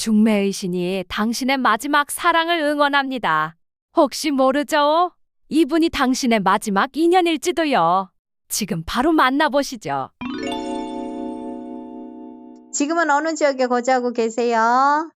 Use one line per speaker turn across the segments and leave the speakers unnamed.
중매의 신이 당신의 마지막 사랑을 응원합니다. 혹시 모르죠? 이분이 당신의 마지막 인연일지도요. 지금 바로 만나보시죠.
지금은 어느 지역에 거주하고 계세요?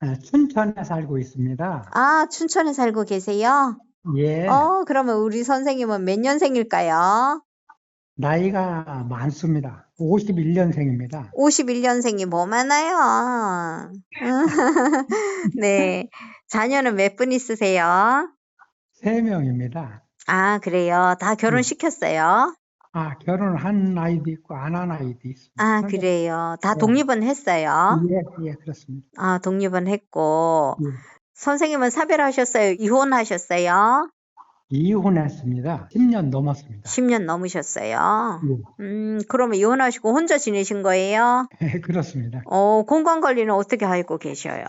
네, 춘천에 살고 있습니다.
아, 춘천에 살고 계세요?
예,
어, 그러면 우리 선생님은 몇 년생일까요?
나이가 많습니다. 51년생입니다.
51년생이 뭐 많아요? 네. 자녀는 몇 분 있으세요?
세 명입니다.
아, 그래요. 다 결혼시켰어요?
아, 결혼을 한 아이도 있고 안 한 아이도 있습니다.
아, 그래요. 다
네.
독립은 했어요?
예, 예, 그렇습니다.
아, 독립은 했고.
예.
선생님은 사별하셨어요? 이혼하셨어요?
이혼했습니다. 10년 넘었습니다.
10년 넘으셨어요?
예,
음, 그러면 이혼하시고 혼자 지내신 거예요?
예, 그렇습니다.
어, 건강 관리는 어떻게 하고 계셔요?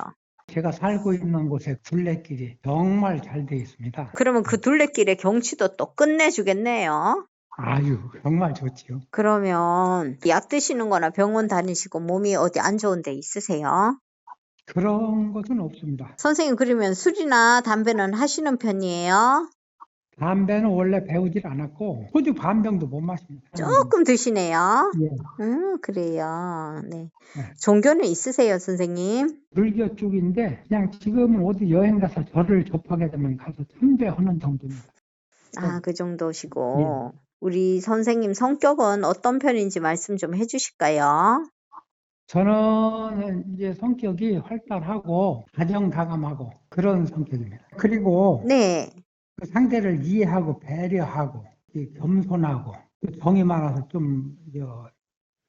제가 살고 있는 곳에 둘레길이 정말 잘 돼 있습니다.
그러면 그 둘레길의 경치도 또 끝내주겠네요.
아유, 정말 좋지요.
그러면 약 드시는 거나 병원 다니시고 몸이 어디 안 좋은 데 있으세요?
그런 것은 없습니다.
선생님 그러면 술이나 담배는 하시는 편이에요?
담배는 원래 배우질 않았고 소주 반 병도 못 마십니다.
조금 드시네요.
예,
음, 그래요. 네.
네.
종교는 있으세요, 선생님?
불교 쪽인데 그냥 지금은 어디 여행 가서 절을 접하게 되면 가서 참배하는 정도입니다.
아, 그 정도시고. 우리 선생님 성격은 어떤 편인지 말씀 좀 해주실까요?
저는 이제 성격이 활달하고 다정다감하고 그런 성격입니다. 그리고
네.
그 상대를 이해하고 배려하고 이 겸손하고 또 정이 많아서 좀 저,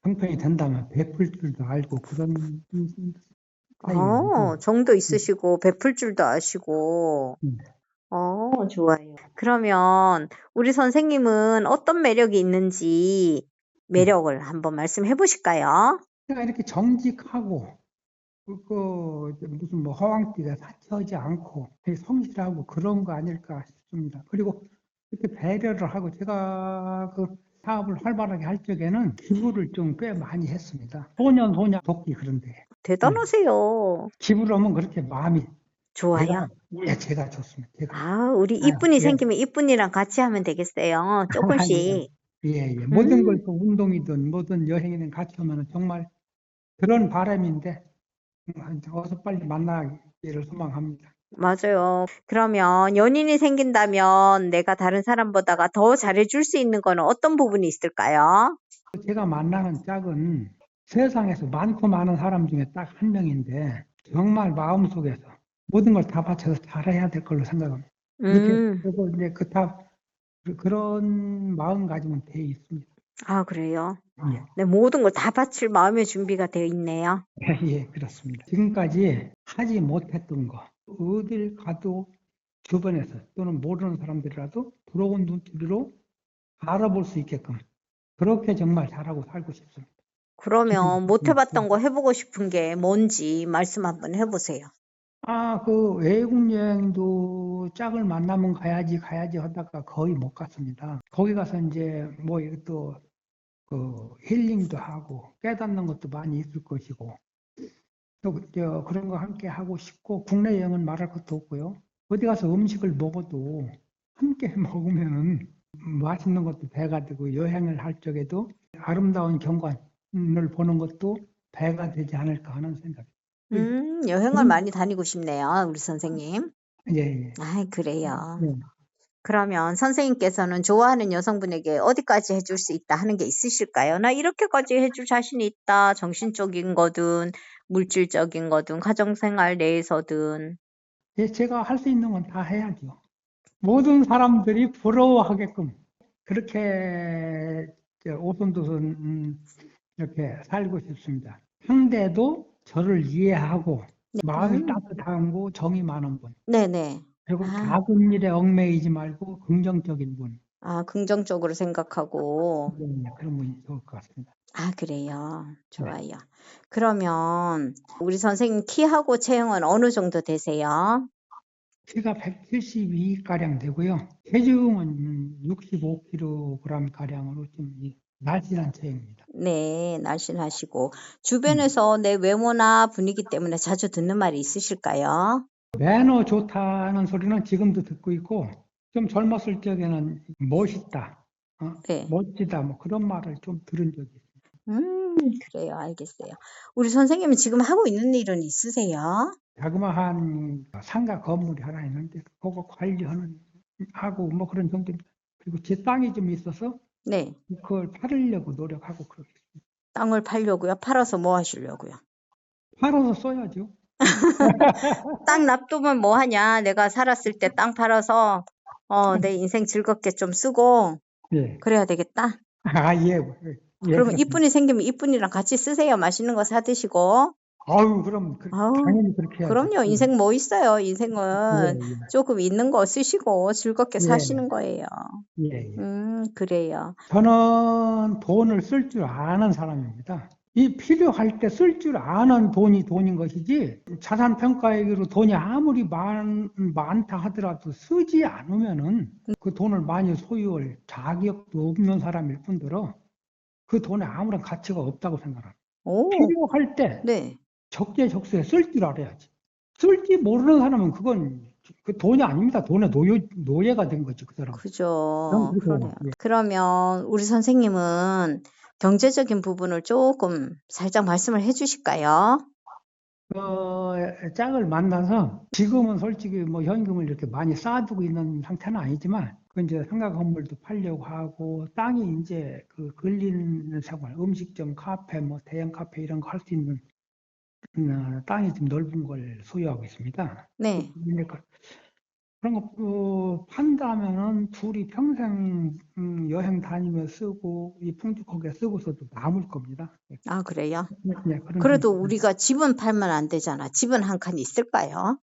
형편이 된다면 베풀 줄도 알고 그런
어,
스타일입니다.
정도 있으시고 베풀 줄도 아시고.
음.
어, 좋아요. 그러면 우리 선생님은 어떤 매력이 있는지 매력을 한번 말씀해 보실까요?
제가 이렇게 정직하고 그, 그 무슨 뭐 허황띠가 사치하지 않고 성실하고 그런 거 아닐까 싶습니다. 그리고 이렇게 배려를 하고 제가 그 사업을 활발하게 할 적에는 기부를 좀 꽤 많이 했습니다. 소년 소녀 돕기 그런데
대단하세요.
기부를 하면 그렇게 마음이
좋아요.
제가, 예, 제가 좋습니다. 제가
아, 우리 이쁜이
예.
생기면 이쁜이랑 같이 하면 되겠어요. 조금씩.
예, 예. 모든
음.
걸또 운동이든 뭐든 여행이든 같이 하면 정말 그런 바람인데 음, 어서 빨리 만나기를 소망합니다.
맞아요. 그러면 연인이 생긴다면 내가 다른 사람보다가 더 잘해줄 수 있는 거는 어떤 부분이 있을까요?
제가 만나는 짝은 세상에서 많고 많은 사람 중에 딱 한 명인데 정말 마음속에서 모든 걸 다 바쳐서 잘해야 될 걸로 생각합니다.
음,
그리고 이제 그다 그런 마음가짐은 돼 있습니다.
아, 그래요.
예.
네, 모든 걸 다 바칠 마음의 준비가 되어 있네요.
예, 예, 그렇습니다. 지금까지 하지 못했던 거, 어딜 가도 주변에서 또는 모르는 사람들이라도 부러운 눈으로 알아볼 수 있게끔 그렇게 정말 잘하고 살고 싶습니다.
그러면
음,
못
음,
해봤던 거 해보고 싶은 게 뭔지 말씀 한번 해보세요.
아, 그 외국 여행도 짝을 만나면 가야지 가야지 하다가 거의 못 갔습니다. 거기 가서 이제 뭐 이것도 그 힐링도 하고 깨닫는 것도 많이 있을 것이고 또 저 그런 거 함께 하고 싶고 국내 여행은 말할 것도 없고요. 어디 가서 음식을 먹어도 함께 먹으면은 맛있는 것도 배가 되고 여행을 할 적에도 아름다운 경관을 보는 것도 배가 되지 않을까 하는 생각.
음, 여행을
음.
많이 다니고 싶네요, 우리 선생님.
예, 예.
아, 그래요.
네.
그러면 선생님께서는 좋아하는 여성분에게 어디까지 해줄 수 있다 하는 게 있으실까요? 나 이렇게까지 해줄 자신이 있다. 정신적인 거든, 물질적인 거든, 가정생활 내에서든.
예, 제가 할 수 있는 건 다 해야죠. 모든 사람들이 부러워하게끔 그렇게 저 오손도손 음, 이렇게 살고 싶습니다. 상대도 저를 이해하고 마음이
음.
따뜻하고 정이 많은 분.
네네.
그리고
아.
작은 일에 얽매이지 말고 긍정적인 분.
아, 긍정적으로 생각하고.
네, 그런 분이 좋을 것 같습니다.
아, 그래요. 좋아요. 그러면 우리 선생님 키하고 체형은 어느 정도 되세요?
키가 172가량 되고요. 체중은 65kg 가량으로 좀 이- 날씬한 체형입니다.
네, 날씬하시고 주변에서 내 외모나 분위기 때문에 자주 듣는 말이 있으실까요?
매너 좋다는 소리는 지금도 듣고 있고 좀 젊었을 적에는 멋있다, 어?
네.
멋지다 뭐 그런 말을 좀 들은 적이 있어요.
음, 그래요. 알겠어요. 우리 선생님은 지금 하고 있는 일은 있으세요?
자그마한 상가 건물이 하나 있는데 그거 관리하는 하고 뭐 그런 정도입니다. 그리고 제 땅이 좀 있어서
네.
그걸 팔으려고 노력하고 그렇게
땅을 팔려고요? 팔아서 뭐 하시려고요?
팔아서 써야죠.
땅 놔두면 뭐 하냐? 내가 살았을 때 땅 팔아서 어, 내 인생 즐겁게 좀 쓰고
예.
그래야 되겠다.
아, 예. 예,
그러면. 이쁜이 생기면 이쁜이랑 같이 쓰세요. 맛있는 거 사 드시고.
아유, 그럼 그,
아우,
당연히 그렇게 해야죠.
그럼요. 인생 뭐 있어요?
예,
인생은
예,
조금 있는 거 쓰시고 즐겁게
예.
사시는 거예요.
예, 예.
음, 그래요.
저는 돈을 쓸 줄 아는 사람입니다. 이 필요할 때 쓸 줄 아는 돈이 돈인 것이지 자산 평가액으로 돈이 아무리 많, 많다 하더라도 쓰지 않으면은 그 돈을 많이 소유할 자격도 없는 사람일 뿐더러 그 돈에 아무런 가치가 없다고 생각합니다.
오,
필요할 때
네.
적재적소에 쓸 줄 알아야지. 쓸지 모르는 사람은 그건 그 돈이 아닙니다. 돈의 노예, 노예가 된 거지, 그 사람.
그죠. 그러네요.
예.
그러면 우리 선생님은 경제적인 부분을 조금 살짝 말씀을 해 주실까요?
어, 짝을 만나서 지금은 솔직히 뭐 현금을 이렇게 많이 쌓아두고 있는 상태는 아니지만 그 이제 상가 건물도 팔려고 하고 땅이 이제 그 걸리는 생활, 음식점, 카페, 뭐 대형 카페 이런 거 할 수 있는 음, 땅이 좀 넓은 걸 소유하고 있습니다.
네.
그러니까 그런 거 어, 판다면은 둘이 평생 음, 여행 다니며 쓰고 이 풍족하게 쓰고서도 남을 겁니다.
아, 그래요?
네, 네,
그래도 우리가 집은 팔면 안 되잖아. 집은 한 칸 있을까요?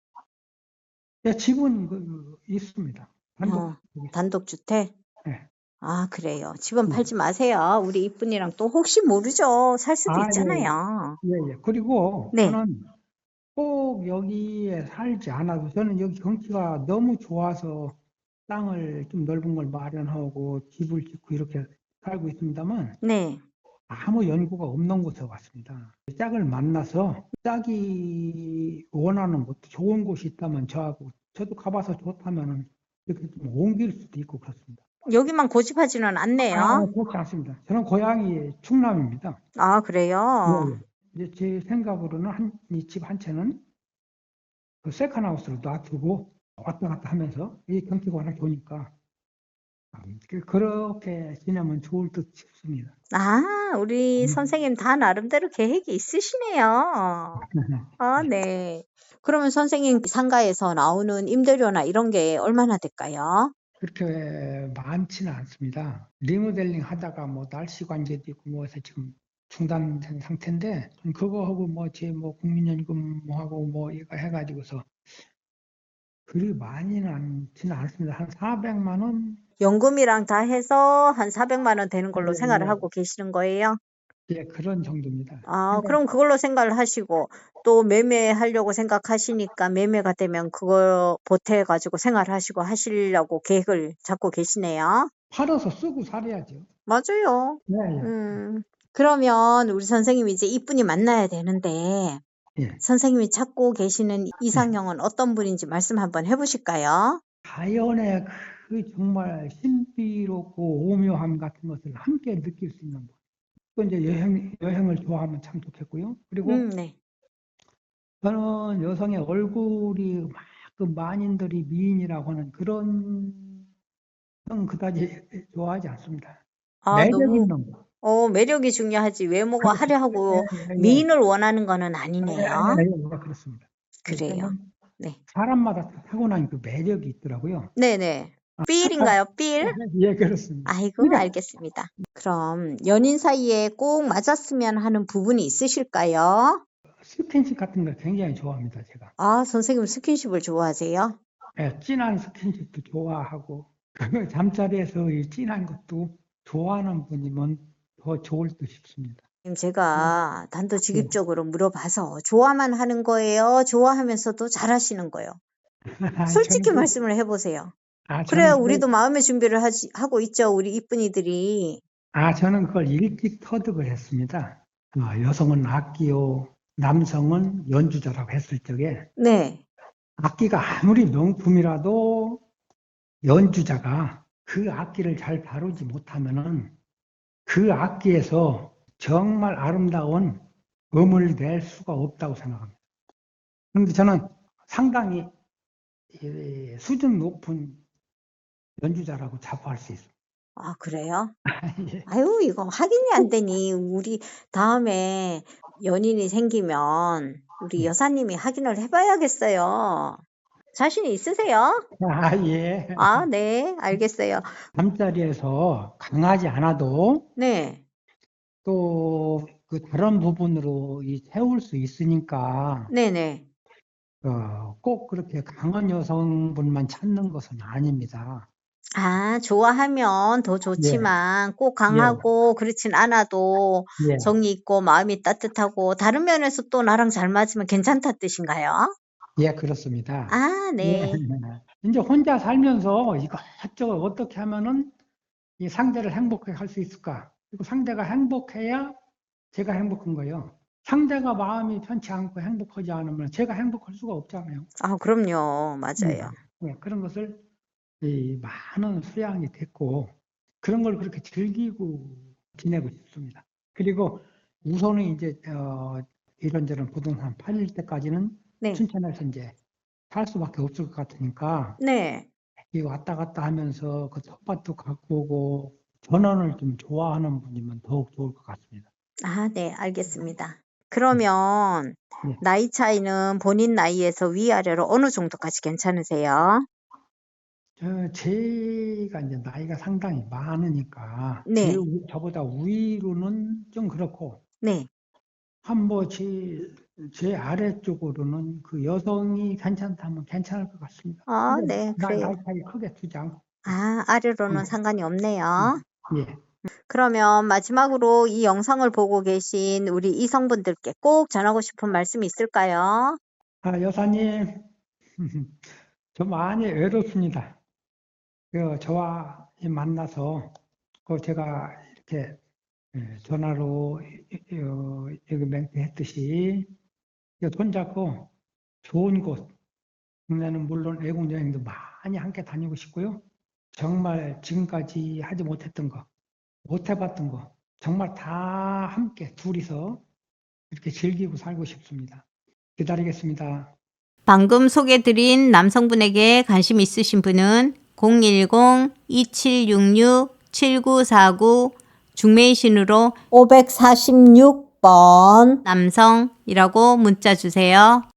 네, 집은 그, 있습니다. 단독
어. 단독주택?
네.
아, 그래요. 집은
네.
팔지 마세요. 우리 이쁜이랑 또 혹시 모르죠. 살 수도
아, 예,
있잖아요.
예, 예. 그리고
네.
저는 꼭 여기에 살지 않아도 저는 여기 경치가 너무 좋아서 땅을 좀 넓은 걸 마련하고 집을 짓고 이렇게 살고 있습니다만
네.
아무 연고가 없는 곳에 왔습니다. 짝을 만나서 짝이 원하는 곳, 좋은 곳이 있다면 저하고 저도 가봐서 좋다면은 이렇게 좀 옮길 수도 있고 그렇습니다.
여기만 고집하지는 않네요.
아, 그렇지 않습니다. 저는 고향이 충남입니다.
아, 그래요?
예, 예. 이제 제 생각으로는 한, 이집 한 채는 그 세컨하우스로 놔두고 왔다 갔다 하면서 이 경치가 워낙 좋으니까 음, 그- 그렇게 지내면 좋을 듯 싶습니다.
아, 우리
음.
선생님 다 나름대로 계획이 있으시네요. 아, 네. 그러면 선생님 상가에서 나오는 임대료나 이런 게 얼마나 될까요?
그렇게 많지는 않습니다. 리모델링 하다가 뭐 날씨 관계도 있고 뭐 해서 지금 중단된 상태인데 그거하고 뭐 제 뭐 국민연금하고 뭐 이거 해가지고서 그리 많이는 않지는 않습니다. 한 400만 원
연금이랑 다 해서 한 400만 원 되는 걸로
네,
생활을
네.
하고 계시는 거예요?
예, 그런 정도입니다.
아, 그럼 그걸로 생각을 하시고 또 매매하려고 생각하시니까 매매가 되면 그걸 보태 가지고 생활하시고 하시려고 계획을 잡고 계시네요.
팔아서 쓰고 살아야죠.
맞아요.
네, 예.
음, 그러면 우리 선생님이 이제 이쁜이 만나야 되는데
예.
선생님이 찾고 계시는 이상형은 어떤 분인지 말씀 한번 해보실까요?
자연의 그 정말 신비롭고 오묘함 같은 것을 함께 느낄 수 있는 것. 또 이제 여행, 여행을 좋아하면 참 좋겠고요. 그리고
음, 네.
저는 여성의 얼굴이 막 그 만인들이 미인이라고 하는 그런 건 그다지 좋아하지 않습니다.
아,
매력 있는 거.
어, 매력이 중요하지. 외모가 화려하고
예, 예, 예.
미인을 원하는 거는
예,
아니네요.
예, 예, 그렇습니다.
그래요. 네.
사람마다 다 타고난 그 매력이 있더라고요.
네네. 삘인가요, 삘?
예, 그렇습니다.
아이고,
그래.
알겠습니다. 그럼 연인 사이에 꼭 맞았으면 하는 부분이 있으실까요?
스킨십 같은 걸 굉장히 좋아합니다, 제가.
아, 선생님 스킨십을 좋아하세요?
예, 진한 스킨십도 좋아하고 그 잠자리에서 이 진한 것도 좋아하는 분이면 더 좋을 듯 싶습니다.
지금 제가 단도직입적으로 물어봐서 좋아만 하는 거예요? 좋아하면서도 잘하시는 거예요? 솔직히
저는 그-
말씀을 해보세요.
아,
그래야
그-
우리도 마음의 준비를 하지, 하고 있죠. 우리 이쁜이들이.
아, 저는 그걸 일찍 터득을 했습니다. 어, 여성은 악기요, 남성은 연주자라고 했을 적에
네.
악기가 아무리 명품이라도 연주자가 그 악기를 잘 다루지 못하면은 그 악기에서 정말 아름다운 음을 낼 수가 없다고 생각합니다. 그런데 저는 상당히 이 수준 높은 연주자라고 자부할 수 있습니다.
아, 그래요?
예.
아유, 이거 확인이 안 되니. 우리 다음에 연인이 생기면 우리
네.
여사님이 확인을 해봐야겠어요. 자신이 있으세요?
아, 예.
아, 네, 알겠어요.
잠자리에서 강하지 않아도
네,
또 그 다른 부분으로 이 채울 수 있으니까
네네.
어, 꼭 그렇게 강한 여성분만 찾는 것은 아닙니다.
아, 좋아하면 더 좋지만 꼭 강하고 그렇진 않아도
예,
정이 있고 마음이 따뜻하고 다른 면에서 또 나랑 잘 맞으면 괜찮다 뜻인가요?
예, 그렇습니다.
아, 네.
예. 이제 혼자 살면서 이것저것 어떻게 하면은 이 상대를 행복하게 할 수 있을까? 그리고 상대가 행복해야 제가 행복한 거예요. 상대가 마음이 편치 않고 행복하지 않으면 제가 행복할 수가 없잖아요.
아, 그럼요. 맞아요.
예, 그런 것을 이 많은 수양이 됐고 그런 걸 그렇게 즐기고 지내고 싶습니다. 그리고 우선은 이제 어, 이런저런 부동산 팔릴 때까지는
네.
춘천에서 이제 살 수밖에 없을 것 같으니까
네.
이 왔다 갔다 하면서 그 텃밭도 갖고 오고 전원을 좀 좋아하는 분이면 더욱 좋을 것 같습니다.
아, 네, 알겠습니다. 그러면
네.
나이 차이는 본인 나이에서 위아래로 어느 정도까지 괜찮으세요?
저, 제가 이제 나이가 상당히 많으니까
네.
제 저보다 위로는 좀 그렇고
네.
한뭐 제, 제 아래쪽으로는 그 여성이 괜찮다면 괜찮을 것 같습니다.
아, 네,
나-
그래요.
나이 차이 크게 두지 않고
아, 아래로는
음.
상관이 없네요.
예.
그러면 마지막으로 이 영상을 보고 계신 우리 이성분들께 꼭 전하고 싶은 말씀이 있을까요?
아, 여사님, 저 많이 외롭습니다. 그 저와 이 만나서 그 제가 이렇게 예, 전화로 이- 이- 어, 여기 맹세했듯이 손잡고 좋은 곳, 국내는 물론 외국 여행도 많이 함께 다니고 싶고요. 정말 지금까지 하지 못했던 거, 못 해봤던 거, 정말 다 함께 둘이서 이렇게 즐기고 살고 싶습니다. 기다리겠습니다.
방금 소개드린 남성분에게 관심 있으신 분은 010-2766-7949 중매이신으로
546번
남성이라고 문자 주세요.